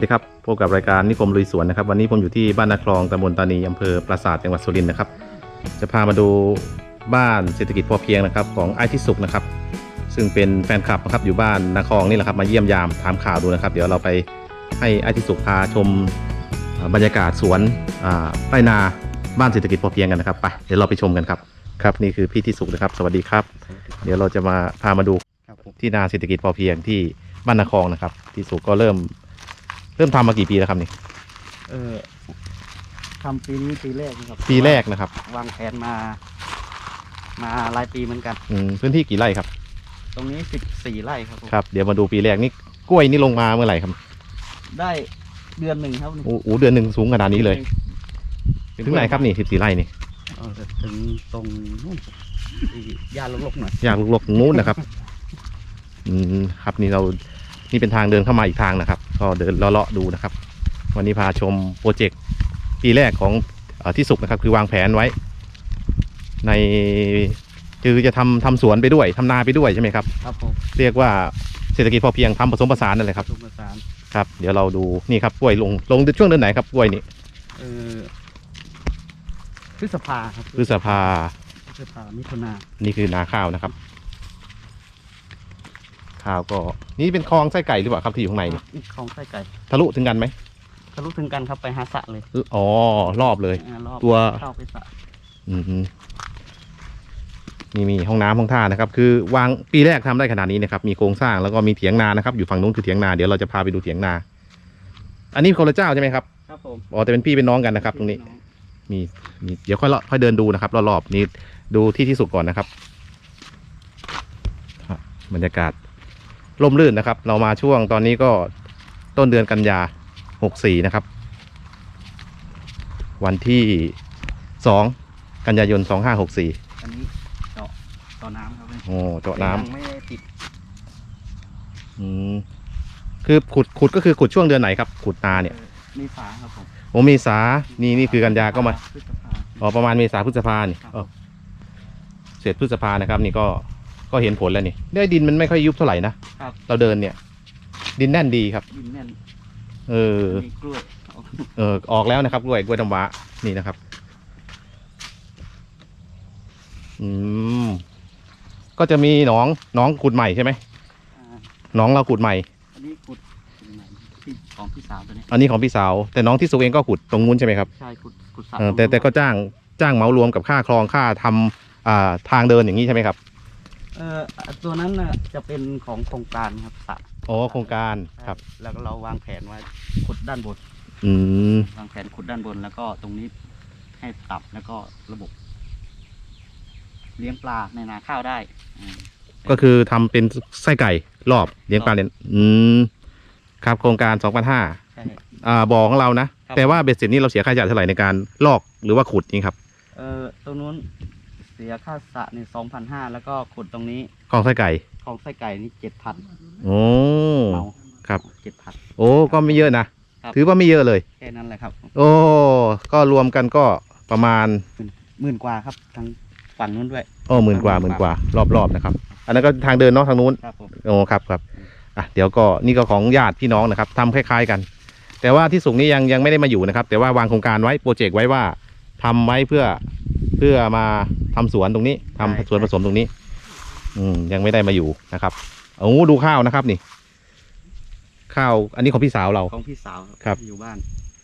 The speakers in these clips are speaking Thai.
สวัสดีครับ พบกับรายการนิคมลุยสวนนะครับ วันนี้ผมอยู่ที่บ้านนาคลองตำบลตานีอำเภอปราสาทจังหวัดสุรินทร์นะครับ จะพามาดูบ้านเศรษฐกิจพอเพียงนะครับของไอ้ที่สุกนะครับ ซึ่งเป็นแฟนคลับนะครับอยู่บ้านนาคลองนี่แหละครับมาเยี่ยมยามถามข่าวดูนะครับ เดี๋ยวเราไปให้ไอ้ที่สุกพาชมอ่าบรรยากาศสวนอ่าไร่นาบ้านเศรษฐกิจพอเพียงกันนะครับไปเดี๋ยวเราไปชมกันครับครับนี่คือพี่ที่สุกนะครับ สวัสดีครับ เดี๋ยวเราจะมาพามาดูครับผมที่นาเศรษฐกิจพอเพียงที่บ้านนาคลองนะครับ ที่สุกก็เริ่ม เริ่มทำมากี่ปีแล้วครับนี่เออทำปีนี้ปีแรกนะครับปีแรกนะครับ วางแผนมา มาหลายปีเหมือนกัน อืมพื้นที่กี่ไร่ครับ ตรงนี้สิบสี่ไร่ครับผมครับ เดี๋ยวมาดูปีแรกนี่กล้วยนี่ลงมาเมื่อไหร่ครับได้เดือนหนึ่งครับโอ้โหเดือนหนึ่งสูงขนาดนี้เลย ถึงไหนครับนี่สิบสี่ไร่นี่เออถึงตรงนู้นที่ย่านลกๆหน่อยอยากลกๆตรงนู้นนะครับ อืมครับนี่เรา นี่เป็นทางเดินเข้ามาอีกทางนะครับ ก็เดินเลาะๆดูนะครับ วันนี้พาชมโปรเจกต์ปีแรกของเออที่สุกนะครับ คือวางแผนไว้ ในคือจะทำทำสวนไปด้วยทำนาไปด้วยใช่ไหมครับครับผมเรียกว่าเศรษฐกิจพอเพียงทำผสมผสานนั่นแหละครับผสมผสานครับ เดี๋ยวเราดูนี่ครับกล้วยลงลงช่วงเดือนไหนครับกล้วยนี่เออพฤษภาครับพฤษภาพฤษภามิถุนานี่คือนาข้าวนะครับ ข้าวก็นี่เป็นคลองไส้ไก่หรือเปล่าครับที่อยู่ข้างในนี่นี่ของไส้ไก่ทะลุถึงกันไหมทะลุถึงกันครับไปหาสระเลยอ๋อรอบเลย อ่ารอบตัว เข้าไปสระอืมนี่มีห้องน้ำห้องท่านะครับ คือวางปีแรกทำได้ขนาดนี้นะครับ มีโครงสร้างแล้วก็มีเถียงนานะครับ อยู่ฝั่งนู้นคือเถียงนาเดี๋ยวเราจะพาไปดูเถียงนา อันนี้คนละเจ้าใช่ไหมครับครับผมอ๋อแต่เป็นพี่เป็นน้องกันนะครับ ตรงนี้ มีมีเดี๋ยวค่อยเลาะค่อยเดินดูนะครับรอบๆนี้ดูที่ที่สุดก่อนนะครับครับบรรยากาศ ร่มรื่นนะครับ เรามาช่วงตอนนี้ก็ต้นเดือนกันยาหกสี่นะครับ วันที่สองกันยายนสองห้าหกสี่อันนี้เจาะต่อน้ำครับโอ้เจาะน้ำยังไม่ได้ติดอืมคือขุดขุดก็คือขุดช่วงเดือนไหนครับ ขุดนาเนี่ยออมีฝาครับผมโอ้เมษานี่นี่คือกันยาก็มาพฤษภาอ๋อประมาณเมษาพฤษภานี่ครับเออเสร็จพฤษภานะครับ นี่ก็ ก็เห็นผลแล้วนี่ได้ดินมันไม่ค่อยยุบเท่าไหร่นะครับ เราเดินเนี่ย ดินแน่นดีครับ ดินแน่นเออ มีกล้วยเอาเออออกแล้วนะครับกล้วยกล้วยน้ำว้านี่นะครับ อืมก็จะมีหนองหนองขุดใหม่ใช่ไหมอ่าหนองเราขุดใหม่ อันนี้ขุดตรงไหนที่ของพี่สาวตัวนี้อันนี้ของพี่สาวแต่น้องที่สุกเองก็ขุดตรงนู้นใช่ไหมครับใช่ขุดขุดสระเออแต่แต่ก็จ้างจ้างเหมารวมกับค่าคลองค่าทำอ่าทางเดินอย่างนี้ใช่ไหมครับ เออตัวนั้นน่ะจะเป็นของโครงการครับสระอ๋อโครงการครับ แล้วก็เราวางแผนไว้ขุดด้านบน อืมวางแผนขุดด้านบน แล้วก็ตรงนี้ให้ปรับแล้วก็ระบบ เลี้ยงปลาในนาข้าวได้อืม ก็คือทำเป็นไส้ไก่รอบเลี้ยงปลาเลี้ยงอืมครับโครงการ2 0 0ใช่ อ่าบ่อของเรานะ ครับ แต่ว่าเบ็ดเสร็จนี่เราเสียค่าใช้จ่ายเท่าไหร่ในการลอกหรือว่าขุดนี่ครับ เออตรงนู้นเสียค่าสระนี่สองพันห้าแล้วก็ขุดตรงนี้คลองไส้ไก่ของไส้ไก่นี่เจ็ดพันโอ้ เมาครับ เจ็ดพัน โอ้ก็ไม่เยอะนะ ครับ ถือว่าไม่เยอะเลย แค่นั้นแหละครับโอ้ ก็รวมกันก็ประมาณหมื่นกว่าครับทางฝั่งนู้นด้วย โอ้หมื่นกว่าหมื่นกว่ารอบๆนะครับ อันนั้นก็ทางเดินเนาะทางนู้น ครับผม โอ้ครับครับอะเดี๋ยวก็นี่ก็ของญาติพี่น้องนะครับทำคล้ายๆกัน แต่ว่าที่สุงนี้ยังยังไม่ได้มาอยู่นะครับ แต่ว่าวางโครงการไว้โปรเจกต์ไว้ว่าทำไว้เพื่อ เพื่อมาทำสวนตรงนี้ทำสวนผสมตรงนี้ อืมยังไม่ได้มาอยู่นะครับโอ้ดูข้าวนะครับนี่ ข้าวอันนี้ของพี่สาวเราของพี่สาวครับอยู่บ้าน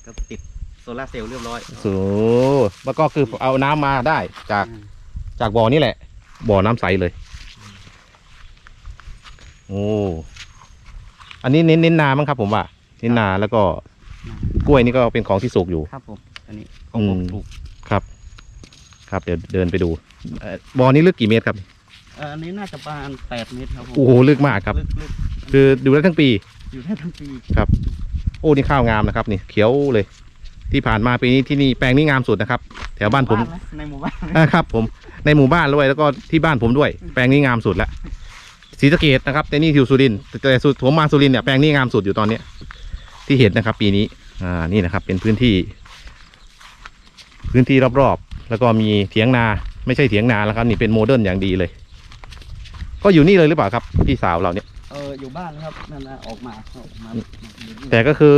ก็ติดโซลาร์เซลล์เรียบร้อยสูแล้วก็คือเอาน้ำมาได้จากอืมจากบ่อนี่แหละ บ่อน้ำใสเลย โอ้อันนี้เน้นเน้นนามั้งครับผมว่าเน้นนาแล้วก็ กล้วยนี่ก็เป็นของที่สุกอยู่ครับผมอันนี้ของผมอืมปลูกครับ ครับ เดี๋ยวเดินไปดูเอ่อบ่อนี้ลึกกี่เมตรครับ เอ่ออันนี้น่าจะประมาณแปดเมตรครับผมโอ้โหลึกมากครับ ลึกลึกคือดูได้ทั้งปีอยู่ได้ทั้งปีโอ้นี่ข้าวงามนะครับนี่เขียวเลย ที่ผ่านมาปีนี้ที่นี่แปลงนี้งามสุดนะครับ แถวบ้านผมะในหมู่บ้านอ่าครับผมในหมู่บ้านด้วยแล้วก็ที่บ้านผมด้วย แปลงนี้งามสุดแล้วศรีสะเกดนะครับแต่นี่อยู่สุรินทร์แต่สุดผมมาสุรินทร์เนี่ยแปลงนี้งามสุดอยู่ตอนเนี้ยที่เห็นนะครับ ปีนี้ อ่านี่นะครับ เป็นพื้นที่ พื้นที่รอบๆ แล้วก็มีเถียงนาไม่ใช่เถียงนาแล้วครับนี่เป็นโมเดิร์นอย่างดีเลย ก็อยู่นี่เลยหรือเปล่าครับ พี่สาวเราเนี่ยเอออยู่บ้านครับนั่นนะออกมาออกมาแต่ก็คือ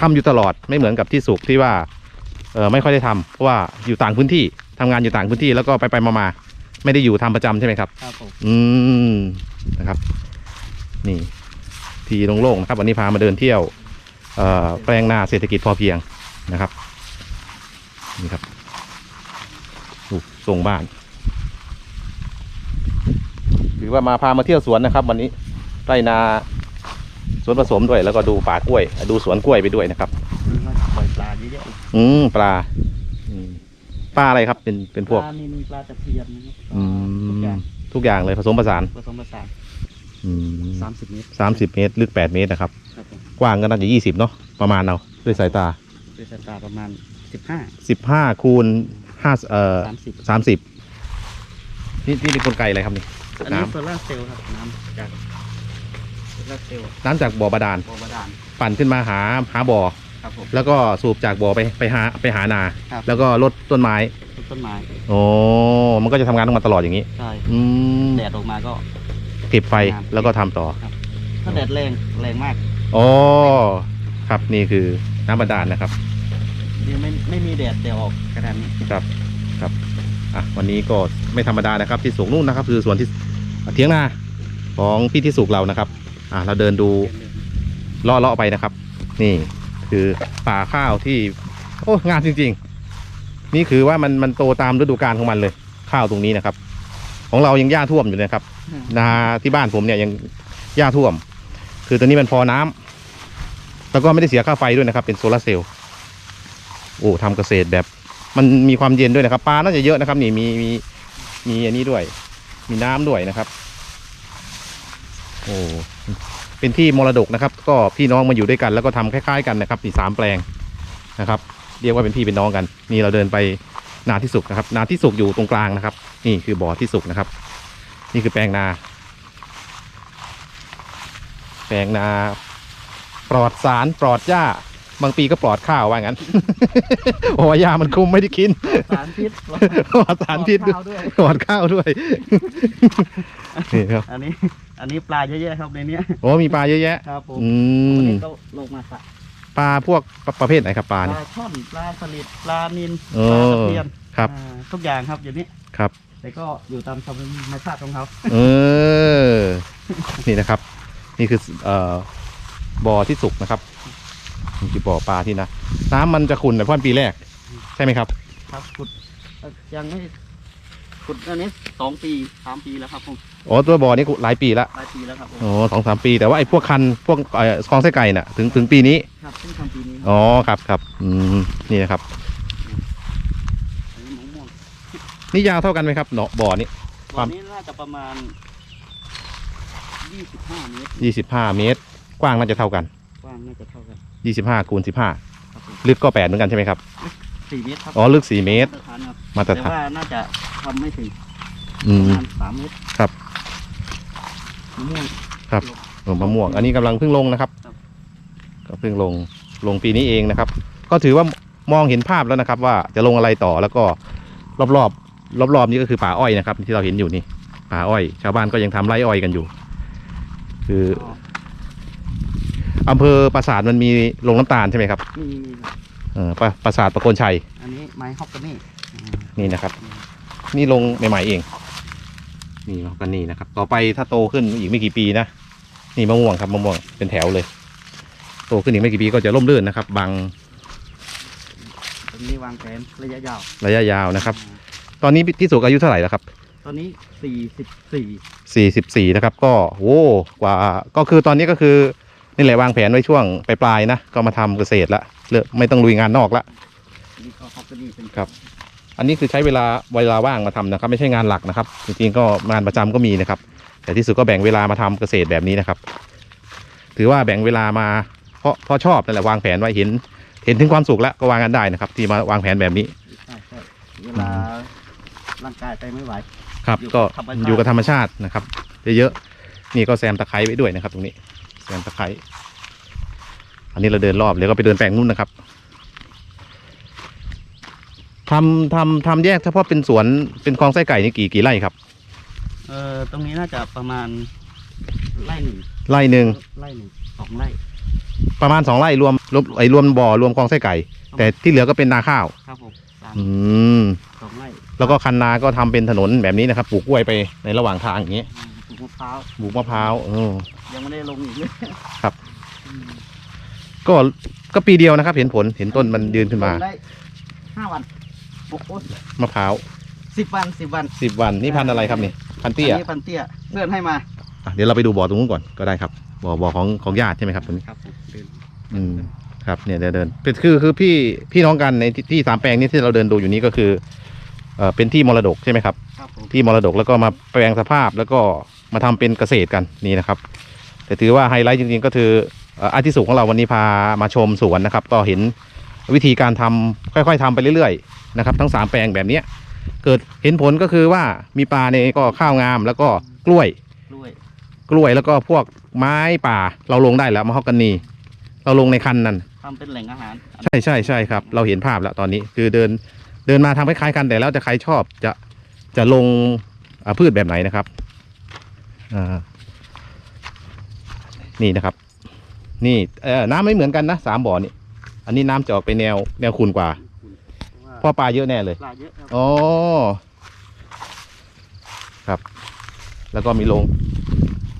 ทำอยู่ตลอดไม่เหมือนกับที่สุกที่ว่าเออไม่ค่อยได้ทำเพราะว่าอยู่ต่างพื้นที่ทำงานอยู่ต่างพื้นที่แล้วก็ไปไปมามาไม่ได้อยู่ทำประจำใช่ไหมครับครับผมอืมนะครับ นี่ ทีโล่งๆนะครับ วันนี้พามาเดินเที่ยวเอ่อแปลงนาเศรษฐกิจพอเพียงนะครับ นี่ครับ ดูทรงบ้านหรือว่ามาพามาเที่ยวสวนนะครับ วันนี้ไร่นาสวนผสมด้วย แล้วก็ดูป่ากล้วย ดูสวนกล้วยไปด้วยนะครับมันปล่อยปลาเยอะๆเลยอืมปลาอืมปลาอะไรครับ เป็นเป็นพวกปลานิลปลาตะเพียนนะครับอืทุกมอย่างทุกอย่างเลยผสมผสานผสมผสานอืมสามสิบเมตรสามสิบเมตรลึกแปดเมตรนะครับครับผมกว้างก็น่าจะยี่สิบเนาะประมาณเอาด้วยสายตาด้วยสายตาประมาณสิบห้าสิบห้าคูณ ห้าเอ่อสามสิบสามสิบนี่นี่เป็นกลไกอะไรครับนี่อันนี้น้ำโซล่าร์เซลล์ครับน้ำจากโซล่าร์เซลล์น้ำจากบ่อบาดาลบ่อบาดาลปั่นขึ้นมาหาหาบ่อ ครับผม แล้วก็สูบจากบ่อไปไปหาไปหานา ครับ แล้วก็ลดต้นไม้ต้นต้นไม้โอ้มันก็จะทำงานต้องมาตลอดอย่างนี้ ใช่อืมแดดออกมาก็ เก็บไฟน้ำ แล้วก็ทำต่อถ้าแดดแรงแรงมาก อ๋อครับนี่คือน้ำบาดาลนะครับ นี่ไม่ไม่มีแดดแต่ออกกระดานนี้ครับครับอะวันนี้ก็ไม่ธรรมดานะครับ ที่สูงนู่นนะครับ คือส่วนที่เทียงนาของพี่ที่สุกเรานะครับ อะเราเดินดูเลาะเลาะไปนะครับ นี่คือป่าข้าวที่ โอ้งามจริง ๆ นี่คือว่ามันมันโตตามฤดูกาลของมันเลย ข้าวตรงนี้นะครับ ของเรายังหญ้าท่วมอยู่นะครับ นาที่บ้านผมเนี่ยยังหญ้าท่วม คือตัวนี้มันพอน้ำแล้วก็ไม่ได้เสียค่าไฟด้วยนะครับ เป็นโซลาร์เซลล์ โอ้ทำเกษตรแบบ มันมีความเย็นด้วยนะครับปลาน่าจะเยอะนะครับ นี่มีมีมีอันนี้ด้วย มีน้ำด้วยนะครับ โอ้เป็นที่มรดกนะครับ ก็พี่น้องมาอยู่ด้วยกัน แล้วก็ทำคล้ายๆกันนะครับนี่สามแปลงนะครับ เรียกว่าเป็นพี่เป็นน้องกัน นี่เราเดินไปนาที่สุกนะครับ นาที่สุกอยู่ตรงกลางนะครับ นี่คือบ่อที่สุกนะครับ นี่คือแปลงนา แปลงนา ปลอดสารปลอดหญ้า บางปีก็ปลอดข้าวว่างั้นโอ้ยามันคุมไม่ได้กินสารพิษ ปลอดสารพิษด้วยข้าวด้วยปลอดข้าวด้วยนี่ครับอันนี้ อันนี้ปลาเยอะๆครับในเนี้ยโอ้มีปลาเยอะแยะครับผมอืวันมนี้ก็ลงมาสระปลาพวกประประเภทไหนครับปลาปเนี่ย ลาช่อนปลาสลิดปลานิลโอ้ปลาตะเพียนครับ อ่าทุกอย่างครับอยู่นี้ครับ แต่ก็อยู่ตามธรรมชาติของเขาเออ นี่นะครับ นี่คือเอ่อบ่อที่สุกนะครับ นี่คือบ่อปลาที่นะน้ำมันจะขุ่นแต่เพราะมันปีแรก ใช่ไหมครับ ครับขุดเอ่อยังไม่ขุดอันนี้สองปีสามปีแล้วครับผมอ๋อตัวบ่อนี้หลายปีละหลายปีแล้วครับผมอ๋อสองสามปี แต่ว่าไอ้พวกคันพวกเอ่อคลองไส้ไก่น่ะถึงถึงปีนี้ ครับเพิ่งทำปีนี้ครับอ๋อครับครับอืมนี่นะครับ อันนี้มะม่วงนี่ยาวเท่ากันไหมครับเนาะบ่อนี้คตวาอมนนี้น่าจะประมาณยี่สิบห้าเมตร ยี่สิบห้าเมตร กว้างน่าจะเท่ากัน ยี่สิบห้าคูณสิบห้าครับผมลึกก็แปดเหมือนกันใช่ไหมครับ สี่เมตรครับอ๋อ ลึกสี่เมตร มาตรฐานครับมาตรแต่ฐานว่าน่าจะทำไม่ถึงอืประม มาณสามเมตรครับ มะม่วงครับโอ้มะม่วง อันนี้กำลังเพิ่งลงนะครับ ครับ ก็เพิ่งลง ลงปีนี้เองนะครับ ก็ถือว่ามองเห็นภาพแล้วนะครับ ว่าจะลงอะไรต่อ แล้วก็รอบรอบรอบรอบๆนี้ก็คือป่าอ้อยนะครับ ที่เราเห็นอยู่นี่ ป่าอ้อย ชาวบ้านก็ยังทำไร่อ้อยกันอยู่ คือก็อำเภอปราสาทมันมีโรงน้ำตาลใช่ไหมครับมีเออปราปราสาทประโคนชัยอันนี้ไม้ฮอกกานี่อ่านี่นะครับ นี่ลงใหม่ๆเอง นี่มะกันนี่นะครับ ต่อไปถ้าโตขึ้นอีกไม่กี่ปีนะนี่มะม่วงครับมะม่วงเป็นแถวเลย โตขึ้นอีกไม่กี่ปีก็จะร่มรื่นนะครับ บางตรงนี้วางแผนระยะยาวระยะยาวนะครับตอนนี้ที่สุกอายุเท่าไหร่แล้วครับ ตอนนี้สี่สิบสี่สี่สิบสี่นะครับ ก็โว้กว่าก็คือตอนนี้ก็คือ นี่แหละวางแผนไว้ช่วงปลายๆนะก็มาทำเกษตรละเลือกไม่ต้องลุยงานนอกละนี่ก็ฮอกกานี่เป็นครับ อันนี้คือใช้เวลาเวลาว่างมาทำนะครับ ไม่ใช่งานหลักนะครับ จริงๆก็งานประจำก็มีนะครับ แต่ที่สุดก็แบ่งเวลามาทำเกษตรแบบนี้นะครับ ถือว่าแบ่งเวลามาเพราะเพราะชอบนั่นแหละวางแผนไว้เห็น เห็นถึงความสุขแล้วก็วางกันได้นะครับ ที่มาวางแผนแบบนี้ใช่ใช่เวลาร่างกายไปไม่ไหวครับอยู่ก็กับธรรมชาติอยู่กับธรรมชาตินะครับเยอะๆนี่ก็แซมตะไคร้ไว้ด้วยนะครับ ตรงนี้ แซมตะไคร้อันนี้เราเดินรอบเดี๋ยวก็ไปเดินแปลงนู่นนะครับทำทำทำแยกเฉพาะเป็นสวนเป็นคลองไส้ไก่นี่กี่กี่ไร่ครับ เออตรงนี้น่าจะประมาณไร่หนึ่งไร่หนึ่งไร่หนึ่งสองไร่ ประมาณสองไร่รวมรวมไอ้รวมบ่อรวมคลองไส้ไก่ แต่ที่เหลือก็เป็นนาข้าวครับผมสามอืมสองไร่แล้วก็คันนาก็ทำเป็นถนนแบบนี้นะครับปลูกกล้วยไปในระหว่างทางอย่างนี้อืมปลูก มะพร้าวปลูกมะพร้าวเออ ยังไม่ได้ลงอีกเลยครับ อืมก็ก็ปีเดียวนะครับ เห็นผลเห็นต้นมันยืนขึ้นมาลงได้ห้าวันโอ้โหมะพร้าวสิบวันสิบวันสิบวันนี่พันธุ์อะไรครับนี่พันธุ์เตี้ยอันนี้พันเตี้ยเพื่อนให้มาอะเดี๋ยวเราไปดูบ่อตรงนู้นก่อนก็ได้ครับบ่อบ่อของของญาติใช่ไหมครับตรงนี้ครับผมเดินอืมครับเนี่ยเดินเดินเป็นคือคือพี่พี่น้องกันในที่ที่สามแปลงนี้ที่เราเดินดูอยู่นี้ก็คือเอ่อเป็นที่มรดกใช่ไหมครับ ครับผมที่มรดกแล้วก็มาแปลงสภาพแล้วก็ มาทำเป็นเกษตรกันนี่นะครับ แต่ถือว่าไฮไลท์จริงๆก็คือเอ่ออาร์ติสุของเราวันนี้พามาชมสวนนะครับ ก็เห็นวิธีการทำค่อยๆทำไปเรื่อยๆนะครับ ทั้งสามแปลงแบบเนี้ยเกิดเห็นผลก็คือว่ามีปลาในก็ข้าวงามแล้วก็กล้วยกล้วย กล้วยแล้วก็พวกไม้ป่าเราลงได้แล้วมะฮอกกานี เราลงในคันนั่นทำเป็นแหล่งอาหาร ใช่ใช่ใช่ครับ เราเห็นภาพแล้วตอนนี้คือเดินเดินมาทำคล้ายๆกันแต่แล้วจะใครชอบจะจะลงอ่าพืชแบบไหนนะครับอ่า นี่นะครับ นี่เอ่อน้ำไม่เหมือนกันนะสามบ่อนี่ อันนี้น้ำจะออกไปแนวแนวขุนกว่าเพเพราะว่าราะปลาเยอะแน่เลยปลาเยอะครับอ๋อครับ แล้วก็มีโรง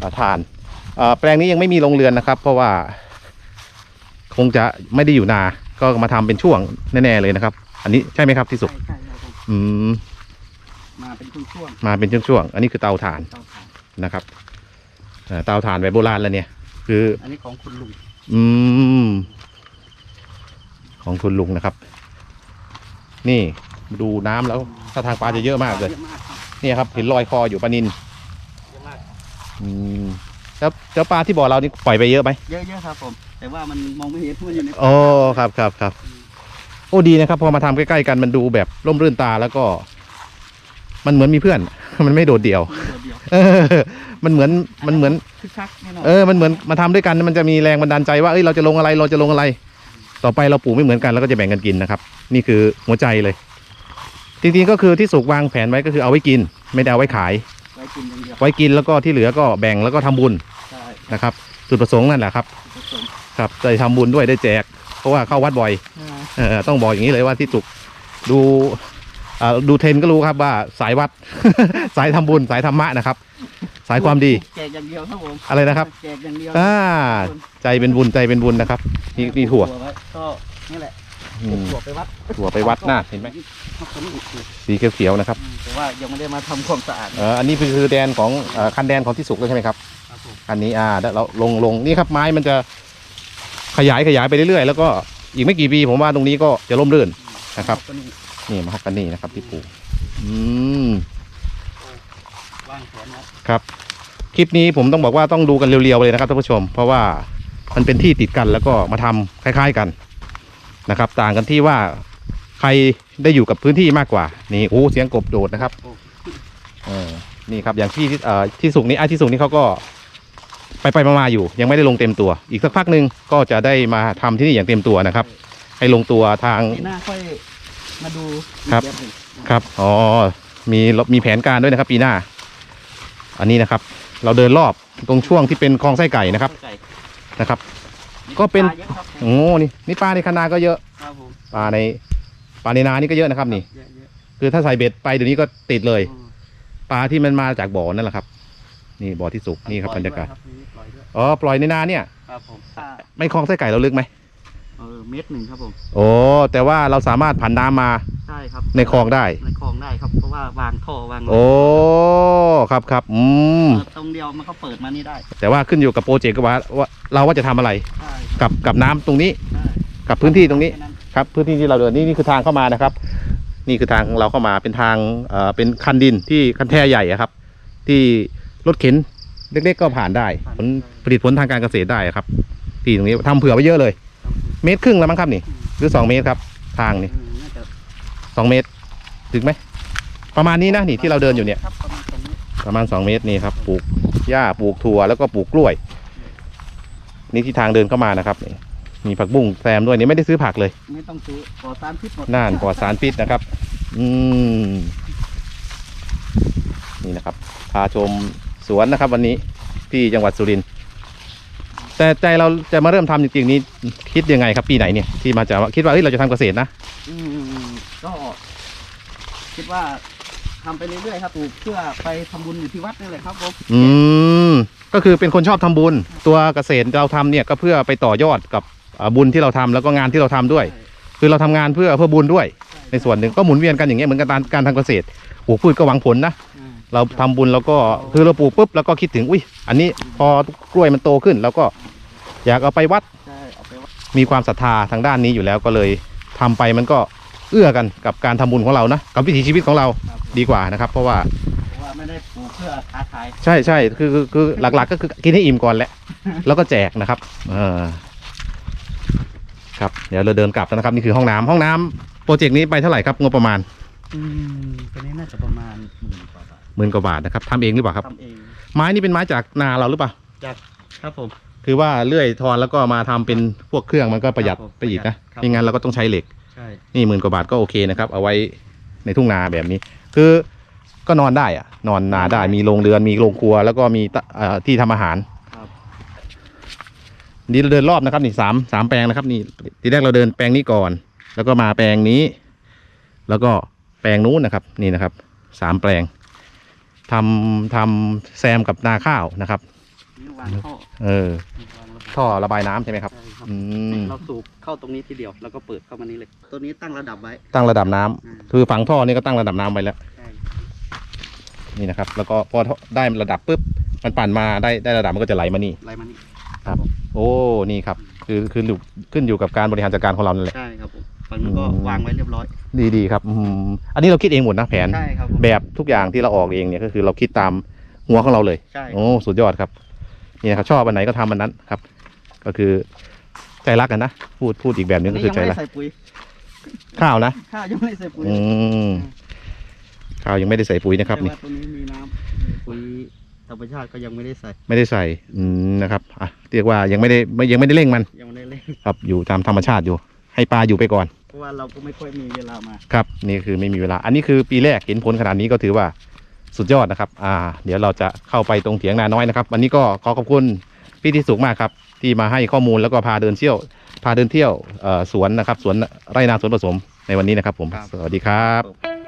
อ่าทานอ่าแปลงนี้ยังไม่มีโรงเรือนนะครับ เพราะว่า คงจะไม่ได้อยู่นา ก็มาทำเป็นช่วงแน่ๆเลยนะครับ อันนี้ใช่ไหมครับที่สุกใช่ใช่ครับผมอืมมาเป็นช่วงมาเป็นช่วงๆอันนี้คือเตาถ่านๆเตาถ่าน นะครับเอ่อเตาถ่านแบบโบราณแล้วเนี่ย คือ อันนี้ของคุณลุง อืม ของคุณลุงนะครับ นี่ดูน้ำแล้วถ้าทางปลาจะเยอะมากเลยเยอะมากครับเนี่ยครับเห็นรอยคออยู่ปลานินเยอะมากอืมแล้วเจ้าปลาที่บ่อเรานี่ปล่อยไปเยอะไหมเยอะเยอะครับผมแต่ว่ามันมองไม่เห็นมันอยู่ในโอ้ครับครับครับโอ้ดีนะครับ พอมาทำใกล้ๆกันมันดูแบบร่มรื่นตาแล้วก็ มันเหมือนมีเพื่อน มันไม่โดดเดี่ยวมัน เดียวเดียวเออมันเหมือนมันเหมือน คึกคักแน่นอนเออ มันเหมือนมาทำด้วยกัน มันจะมีแรงบันดาลใจว่าเอ้ย เราจะลงอะไร เราจะลงอะไร ต่อไปเราปลูกไม่เหมือนกันแล้วก็จะแบ่งกันกินนะครับ นี่คือหัวใจเลย จริงๆ ก็คือที่สุกวางแผนไว้ก็คือเอาไว้กิน ไม่ได้เอาไว้ขาย ไว้กินอย่างเดียวไว้กินแล้วก็ที่เหลือก็แบ่งแล้วก็ทำบุญใช่นะครับ จุดประสงค์นั่นแหละครับ ผสมครับได้ทำบุญด้วยได้แจก เพราะว่าเข้าวัดบ่อย อ่าเออต้องบอกอย่างนี้เลยว่าที่สุกดูอ่า ดูเทรนด์ก็รู้ครับว่าสายวัด สายทำบุญสายธรรมะนะครับ สายความดีแจกอย่างเดียวครับผมอะไรนะครับแจกอย่างเดียวอ่าใจเป็นบุญใจเป็นบุญนะครับนี่นี่ถั่วไว้ก็นี่แหละอืมถั่วไปวัดถั่วไปวัดหน้าเห็นไหมครับผมสีเขียวๆนะครับแต่ว่ายังไม่ได้มาทำความสะอาดเอออันนี้คือแดนของเอ่อคันแดนของที่สุกแล้วใช่ไหมครับครับผมอันนี้อ่าแล้วเราลงลงนี่ครับไม้มันจะขยายขยายไปเรื่อยๆ แล้วก็อีกไม่กี่ปีผมว่าตรงนี้ก็จะร่มรื่นนะครับก็ นี่นี่มะฮอกกานี่นะครับที่ปลูกอืมวางแผนไว้ครับคลิปนี้ผมต้องบอกว่าต้องดูกันเรียวๆเลยนะครับท่านผู้ชม เพราะว่ามันเป็นที่ติดกันแล้วก็มาทำคล้าย ๆกันนะครับ ต่างกันที่ว่าใครได้อยู่กับพื้นที่มากกว่า นี่โอ้เสียงกบโดดนะครับโอ้เออนี่ครับอย่างที่เอ่อที่สุกนี้ไอ้ที่สุกนี้เขาก็ไปไปมาๆอยู่ ยังไม่ได้ลงเต็มตัว อีกสักพักหนึ่งก็จะได้มาทำที่นี่อย่างเต็มตัวนะครับ ให้ลงตัวทางปีหน้าค่อย มาดูอีกครับแบบหนึ่งครับ อ๋อ มีมีแผนการด้วยนะครับ ปีหน้า อันนี้นะครับ เราเดินรอบตรงช่วงที่เป็นคลองไส้ไก่นะครับไก่นะครับ ก็เป็นปลาเยอะครับผมโอ้นี่นี่ปลาในคนาก็เยอะครับผมปลาในปลาในนานี่ก็เยอะนะครับ นี่เยอะเยอะคือถ้าใส่เบ็ดไปเดี๋ยวนี้ก็ติดเลยอืมปลาที่มันมาจากบ่อนั่นแหละครับ นี่บ่อที่สุก นี่ครับปบล่รอรยากาศด้วยครับมีปล่อยด้วยอ๋อ ปล่อยในนาเนี่ยครับผมอ่าไม่คลองไส้ไก่เราลึกไหม เออเมตรหนึ่งครับผมโอ้แต่ว่าเราสามารถผันน้ำมาใช่ครับในคลองได้ ในคลองได้ครับเพราะว่าวางท่อวางโอ้ครับครับอืมเปิดตรงเดียวมันก็เปิดมานี่ได้แต่ว่าขึ้นอยู่กับโปรเจกต์ว่าว่าเราว่าจะทำอะไรใช่กับกับน้ำตรงนี้ ใช่กับพื้นที่ตรงนี้ แค่ครับพื้นที่ที่เราเดินนี่นี่คือทางเข้ามานะครับ นี่คือทางของเราเข้ามาเป็นทางเอ่อเป็นคันดินที่คันแท่ใหญ่อะครับ ที่รถเข็นเล็กๆก็ผ่านได้ผลผลิตผลทางการเกษตรได้อะครับ ที่ตรงนี้ทำเผื่อไว้เยอะเลยครับ เมตรครึ่งแล้วมั้งครับนี่ หรือสองเมตรครับ ทางนี่อืมน่าจะสองเมตร ถึงไหม ประมาณนี้นะนี่ที่เราเดินอยู่เนี่ยครับประมาณตรงนี้ประมาณสองเมตรนี่ครับ ปลูกหญ้าปลูกถั่วแล้วก็ปลูกกล้วย นี่ที่ทางเดินเข้ามานะครับนี่มีผักบุ้งแซมด้วยนี่ไม่ได้ซื้อผักเลย ไม่ต้องซื้อปลอดสารพิษหมดน่านปลอดสารพิษนะครับ อืมนี่นะครับ พาชมสวนนะครับ วันนี้ที่จังหวัดสุรินทร์ แต่ใจเราจะมาเริ่มทำจริงๆนี้คิดยังไงครับปีไหนเนี่ยที่มาจากว่าคิดว่าเฮ้ยเราจะทำเกษตรนะ อืมก็คิดว่าทำไปเรื่อยๆครับปลูกเพื่อไปทำบุญอยู่ที่วัดนี่แหละครับผมอืมก็คือเป็นคนชอบทำบุญ ตัวเกษตรเราทำเนี่ยก็เพื่อไปต่อยอดกับอ่าบุญที่เราทำแล้วก็งานที่เราทำด้วย คือเราทำงานเพื่อเพื่อบุญด้วยในส่วนหนึ่งก็หมุนเวียนกันอย่างเงี้ยเหมือนกันการการทำเกษตรปลูกพืชก็หวังผลนะอืมเราทำบุญแล้วก็คือเราปลูกปุ๊บแล้วก็คิดถึงอุ้ยอันนี้พอกล้วยมันโตขึ้น แล้วก็ อยากเอาไปวัดใช่เอาไปวัดมีความศรัทธาทางด้านนี้อยู่แล้วก็เลยทำไปมันก็เอื้อกันกับการทำบุญของเรานะกับวิถีชีวิตของเราครับดีกว่านะครับ เพราะว่าเพราะว่าไม่ได้ปลูกเพื่อค้าขายใช่ใช่คือคือคือหลัก ๆ ก็คือกินให้อิ่มก่อนแหละ แล้วก็แจกนะครับเออครับเดี๋ยวเราเดินกลับแล้วนะครับนี่คือห้องน้ำห้องน้ำโปรเจกต์นี้ไปเท่าไหร่ครับงบประมาณอืมตัวนี้น่าจะประมาณหมื่นกว่าบาทหมื่นกว่าบาทนะครับทำเองหรือเปล่าครับทำเองไม้นี่เป็นไม้จากนาเราหรือเปล่าจากครับผม คือว่าเลื่อยทอนแล้วก็มาทำเป็นพวกเครื่องมันก็ประหยัดครับผมไปอีกนะครับประหยัดไม่งั้นเราก็ต้องใช้เหล็ก ใช่นี่หมื่นกว่าบาทก็โอเคนะครับ เอาไว้ในทุ่งนาแบบนี้ คือก็นอนได้อะนอนนาได้มีโรงเรือนมีโรงครัว แล้วก็มีตะเอ่อที่ทำอาหาร ครับ นี่เราเดินรอบนะครับนี่สามสามแปลงนะครับนี่ทีแรกเราเดินแปลงนี้ก่อน แล้วก็มาแปลงนี้ แล้วก็แปลงนู้นนะครับ นี่นะครับสามแปลงทำทำแซมกับนาข้าวนะครับ นี่วางท่อเออ วางระบบท่อระบายน้ำใช่ไหมครับ ใช่ครับอืม เราสูบเข้าตรงนี้ทีเดียว แล้วก็เปิดเข้ามานี่เลย ตัวนี้ตั้งระดับไว้ตั้งระดับน้ำอ่าคือฝังท่อนี่ก็ตั้งระดับน้ำไว้แล้ว ใช่นี่นะครับ แล้วก็พอได้ระดับปุ๊บ มันปั่นมาได้ได้ระดับมันก็จะไหลมานี่ ไรมานี่ครับ โอ้ นี่ครับ คือคืออยู่ขึ้นอยู่กับการบริหารจัดการของเรานั่นแหละ ใช่ครับผมฝั่งนู้นก็อืม วางไว้เรียบร้อย ดีดีครับอืมอันนี้เราคิดเองหมดนะแผน ใช่ครับผมแบบทุกอย่างที่เราออกเองเนี่ยก็คือเราคิดตามหัวของเราเลย ใช่ โอ้ สุดยอดครับ นี่นะครับชอบอันไหนก็ทำอันนั้นครับ ก็คือใจรักกันนะพูดพูดอีกแบบนึงก็คือใจยังไม่รักได้ใส่ปุ๋ยข้าวนะข้าวยังไม่ได้ใส่ปุ๋ยอืมข้าวยังไม่ได้ใส่ปุ๋ยนะครับแต่นี่ว่าตัวนี้มีน้ำปุ๋ยธรรมชาติก็ยังไม่ได้ใส่ ไม่ได้ใส่อืมนะครับอะเรียกว่ายังไม่ได้ไม่ยังไม่ได้เร่งมันยังไม่ได้เล่นครับอยู่ตามธรรมชาติอยู่ ให้ปลาอยู่ไปก่อนเพราะว่าเราก็ไม่ค่อยมีเวลามาครับ นี่คือไม่มีเวลา อันนี้คือปีแรกเห็นผลขนาดนี้ก็ถือว่า สุดยอดนะครับอ่าเดี๋ยวเราจะเข้าไปตรงเถียงนาน้อยนะครับ วันนี้ก็ขอขอบคุณพี่ที่สุขมากครับ ที่มาให้ข้อมูลแล้วก็พาเดินเที่ยว พาเดินเที่ยวเอ่อสวนนะครับสวนไร่นาสวนผสมในวันนี้นะครับผมครับสวัสดีครับผม